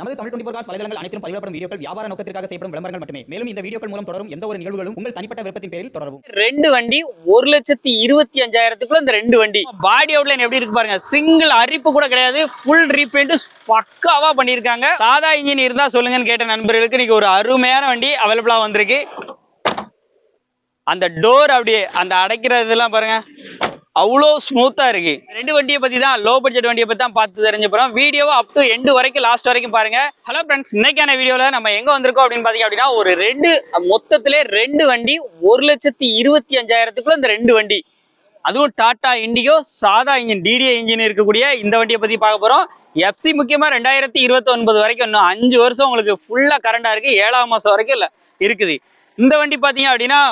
நமது Tamil twenty four cos வலைதளங்கள் அனைத்தும் பதிவிடப்படும் வீடியோக்கள் வியாபார நோக்கத்திற்காக செய்யப்படும் விளம்பரங்கள் மட்டுமே. மேலும் இந்த வீடியோக்கள் மூலம் தொடரும் எந்த ஒரு நிகழ்வுகளும் உங்கள் தனிப்பட்ட விருப்பத்தின் பேரில் தொடரும் ரெண்டு வண்டி ஒரு லட்சத்தி இருபத்தி அஞ்சாயிரத்துக்குள்ள இந்த ரெண்டு வண்டி. பாடி அவுட்லைன் எப்படி இருக்கு பாருங்க. சிங்கிள் அரிப்பு கூட கிடையாது. ஃபுல் ரீபெயிண்ட் பக்காவா பண்ணியிருக்காங்க. சாதா இன்ஜின் இருந்தா சொல்லுங்கன்னு கேட்ட நண்பர்களுக்கு இன்னைக்கு ஒரு அருமையான வண்டி அவைலபிளா வந்திருக்கு. அந்த டோர் அப்படியே அந்த அடைக்கிறதெல்லாம் பாருங்க. அவ்வளோ ஸ்மூத்தாக இருக்கு. ரெண்டு வண்டியை பற்றி தான் லோ பட்ஜெட் வண்டியை பற்றி தான் பார்த்து தெரிஞ்சு போகிறோம் வீடியோவை அப் டு எண்டு வரைக்கும் லாஸ்ட் வரைக்கும் பாருங்க. ஹலோ ஃப்ரெண்ட்ஸ் இன்னைக்கான வீடியோவில் நம்ம எங்கே வந்திருக்கோம் அப்படின்னு பார்த்தீங்க அப்படின்னா ஒரு ரெண்டு மொத்தத்திலே ரெண்டு வண்டி ஒரு லட்சத்தி இருபத்தி அஞ்சாயிரத்துக்குள்ள இந்த ரெண்டு வண்டி. அதுவும் டாடா இண்டிகோ சாதா இன்ஜின் டிடிஏ இன்ஜின் இருக்கக்கூடிய இந்த வண்டியை பற்றி பார்க்க போகிறோம் எஃப்சி முக்கியமாக ரெண்டாயிரத்தி இருபத்தி ஒன்பது வரைக்கும் இன்னும் அஞ்சு வருஷம் உங்களுக்கு ஃபுல்லாக கரண்டாக இருக்குது ஏழாம் மாதம் வரைக்கும் இல்லை இருக்குது. இந்த வண்டி பார்த்தீங்க அப்படின்னா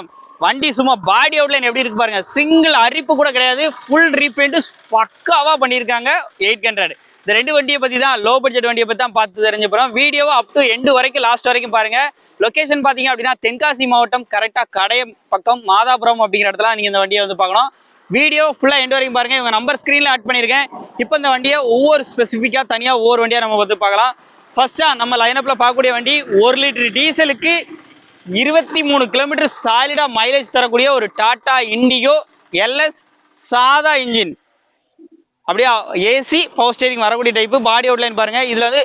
வண்டி சும்மா பாடி அவுட்லைன் எப்படி இருக்கு பாருங்க. சிங்கிள் அரிப்பு கூட கிடையாது. ஃபுல் ரீபெயிண்ட் பக்காவா பண்ணியிருக்காங்க. எயிட் ஹண்ட்ரட் இந்த ரெண்டு வண்டியை பத்தி தான் லோ பட்ஜெட் வண்டியை பத்தி தான் பார்த்து தெரிஞ்ச போறோம். வீடியோவை அப் டு எண்டு வரைக்கும் லாஸ்ட் வரைக்கும் பாருங்க. லொகேஷன் பாத்தீங்க அப்படின்னா தென்காசி மாவட்டம் கரெக்டா கடையம் பக்கம் மாதாபுரம் அப்படிங்கிற இடத்துல நீங்க இந்த வண்டியை வந்து பார்க்கணும். வீடியோ ஃபுல்லாக எண்டு வரைக்கும் பாருங்க. இவங்க நம்பர் ஸ்க்ரீன்ல ஆட் பண்ணியிருக்கேன். இப்போ இந்த வண்டியை ஒவ்வொரு ஸ்பெசிஃபிக்காக தனியாக ஒவ்வொரு வண்டியாக நம்ம வந்து பார்க்கலாம். ஃபர்ஸ்டா நம்ம லைனப்ல பார்க்கக்கூடிய வண்டி ஒரு லிட்டர் டீசலுக்கு இருபத்தி மூணு கிலோமீட்டர் சாலிடா மைலேஜ் தரக்கூடிய ஒரு டாடா இண்டிகோ எல்எஸ் சாதா இன்ஜின் அப்படியே? ஏசி பவர் ஸ்டேரிங் வரக்கூடிய டைப்பு பாடி அவுட்லைன் பாருங்க. இதுல வந்து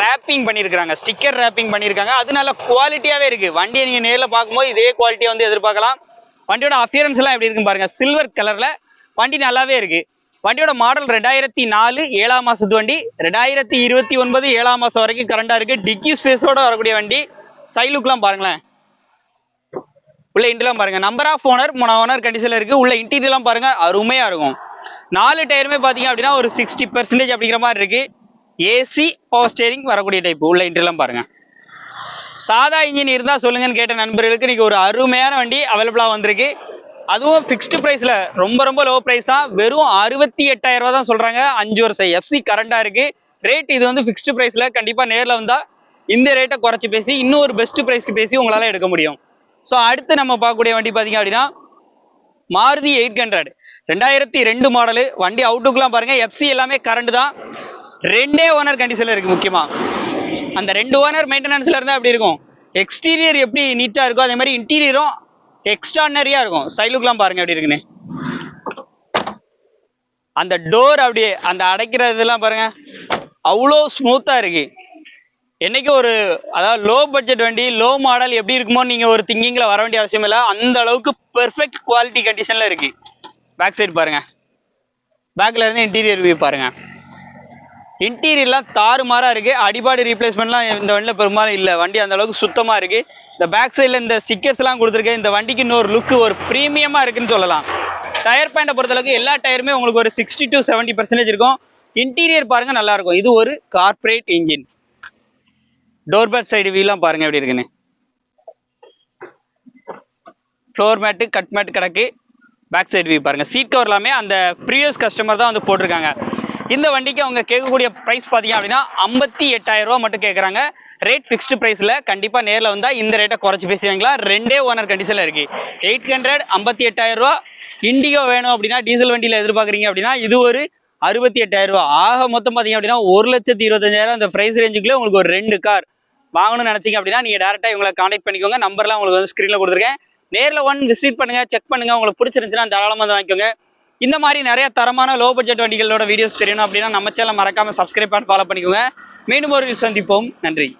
ரேப்பிங் பண்ணியிருக்காங்க ஸ்டிக்கர் ரேப்பிங் பண்ணியிருக்காங்க அது நல்ல குவாலிட்டியாவே இருக்கு. வண்டியை நீங்க நேரில் பார்க்கும்போது இதே குவாலிட்டியை வந்து எதிர்பார்க்கலாம். வண்டியோட அஃபியரன்ஸ் எல்லாம் எப்படி இருக்குன்னு பாருங்க. சில்வர் கலர்ல வண்டி நல்லாவே இருக்கு. வண்டியோட மாடல் ரெண்டாயிரத்தி நாலு ஏழாம் மாசத்து வண்டி. ரெண்டாயிரத்தி இருபத்தி ஒன்பது ஏழாம் மாசம் வரைக்கும் கரண்டா இருக்கு. டிக்கி ஸ்பேஸோட வரக்கூடிய வண்டி. சைலுக்குலாம் பாருங்களேன். உள்ள இன்டர்லாம் பாருங்க. நம்பர் ஆஃப் ஓனர் மூணு ஓனர் கண்டிஷனில் இருக்குது உள்ள இன்டீரியர்லாம் பாருங்க அருமையாக இருக்கும். நாலு டயருமே பார்த்தீங்க அப்படின்னா ஒரு சிக்ஸ்டி பெர்சன்டேஜ் அப்படிங்கிற மாதிரி இருக்குது ஏசி பவர் ஸ்டேரிங் வரக்கூடிய டைப் உள்ள இன்டர்லாம் பாருங்கள் சாதா இன்ஜின் இருந்தால் சொல்லுங்கன்னு கேட்ட நண்பர்களுக்கு இன்றைக்கி ஒரு அருமையான வண்டி அவைலபிளாக வந்திருக்கு. அதுவும் ஃபிக்ஸ்டு ப்ரைஸில் ரொம்ப ரொம்ப லோ ப்ரைஸ் தான். வெறும் அறுபத்தி எட்டாயிரம் ரூபா தான் சொல்கிறாங்க அஞ்சு வருஷம் எஃப்சி கரண்டாக இருக்குது ரேட் இது வந்து ஃபிக்ஸ்டு ப்ரைஸில் கண்டிப்பாக நேரில் வந்தால் இந்த ரேட்டை குறைச்சி பேசி இன்னும் ஒரு பெஸ்ட் ப்ரைஸ்க்கு பேசி உங்களால் எடுக்க முடியும். ஸோ அடுத்து நம்ம பார்க்கக்கூடிய வண்டி பார்த்தீங்க அப்படின்னா மாருதி எயிட் ஹண்ட்ரட் ரெண்டாயிரத்தி ரெண்டு மாடலு வண்டி அவுட்டுக்குலாம் பாருங்கள் எஃப்சி எல்லாமே கரண்ட் தான். ரெண்டே ஓனர் கண்டிஷனில் இருக்குது முக்கியமாக அந்த ரெண்டு ஓனர் மெயின்டெனன்ஸில் இருந்தால் அப்படி இருக்கும்? எக்ஸ்டீரியர் எப்படி நீட்டாக இருக்கோ அதே மாதிரி இன்டீரியரும் எக்ஸ்ட்ரானரியாக இருக்கும். சைலுக்குலாம் பாருங்க எப்படி இருக்குன்னு. அந்த டோர் அப்படியே அந்த அடைக்கிறதுலாம் பாருங்க அவ்வளோ ஸ்மூத்தாக இருக்குது என்னைக்கு ஒரு அதாவது லோ பட்ஜெட் வண்டி லோ மாடல் எப்படி இருக்குமோ நீங்க ஒரு திங்கிங்ல வர வேண்டிய அவசியம் இல்லை. அந்த அளவுக்கு பெர்ஃபெக்ட் குவாலிட்டி கண்டிஷன்ல இருக்கு. பேக் சைடு பாருங்க. பேக்ல இருந்து இன்டீரியர் வியூ பாருங்க. இன்டீரியர்லாம் தாறுமாறா இருக்கு. அடிபாடு ரீப்ளேஸ்மெண்ட்லாம் இந்த வண்டியில் பெரும்பாலும் இல்லை. வண்டி அந்த அளவுக்கு சுத்தமா இருக்கு. இந்த பேக் சைடில் இந்த ஸ்டிக்கர்ஸ்லாம் கொடுத்துருக்கேன். கொடுத்துருக்கு இந்த வண்டிக்கு இன்னொரு லுக் ஒரு ப்ரீமியமாக இருக்குன்னு சொல்லலாம். டயர் பேண்டை பொறுத்தளவுக்கு எல்லா டயருமே உங்களுக்கு ஒரு சிக்ஸ்டி டு செவன்ட்டி பர்சன்டேஜ் இருக்கும். இன்டீரியர் பாருங்க நல்லா இருக்கும். இது ஒரு corporate engine door pad side வீலாம் பாருங்க எப்படி இருக்குன்னு. ஃப்ளோர் மேட்டு கட் மேட் கிடக்கு. பேக் சைடு வியூ பாருங்க. சீட் கவர் எல்லாமே அந்த ப்ரீவியஸ் கஸ்டமர் தான் வந்து போட்டிருக்காங்க. இந்த வண்டிக்கு அவங்க கேட்கக்கூடிய ப்ரைஸ் பார்த்தீங்க அப்படின்னா ஐம்பத்தி எட்டாயிரம் ரூபா மட்டும் கேட்குறாங்க. ரேட் ஃபிக்ஸ்டு ப்ரைஸில் கண்டிப்பாக நேரில் வந்தால் இந்த ரேட்டை குறைச்சி பேசுவீங்களா? ரெண்டே ஓனர் கண்டிஷனில் இருக்கு. எயிட் ஹண்ட்ரட் ஐம்பத்தி எட்டாயிரம் ரூபா. இண்டிகோ வேணும் அப்படின்னா டீசல் வண்டியில் எதிர்பார்க்குறீங்க அப்படின்னா இது ஒரு அறுபத்தி எட்டாயிரம் ரூபா. ஆக மொத்தம் பார்த்தீங்க அப்படின்னா ஒரு லட்சத்தி இருபத்தஞ்சாயிரம் அந்த ப்ரைஸ் ரேஞ்சுக்குள்ளே உங்களுக்கு ஒரு ரெண்டு கார் வாங்கணும்னு நினைச்சீங்க அப்படின்னா நீங்க டேரெக்டாக இவங்களை காண்டாக்ட் பண்ணிக்கோங்க. நம்பர்லாம் உங்களுக்கு வந்து ஸ்க்ரீனில் கொடுத்துருக்கேன். நேர்ல ஒன் விசிட் பண்ணுங்க செக் பண்ணுங்க. உங்களுக்கு பிடிச்சிருந்துச்சுன்னா தாராளமா வந்து வாங்கிக்கோங்க. இந்த மாதிரி நிறைய தரமான லோ பட்ஜெட் வண்டிகளோட வீடியோஸ் தெரியணும் அப்படின்னா நம்ம சேனல் மறக்காம சப்ஸ்கிரைப் பண்ணி ஃபாலோ பண்ணிக்கோங்க. மீண்டும் ஒரு சந்திப்போம். நன்றி.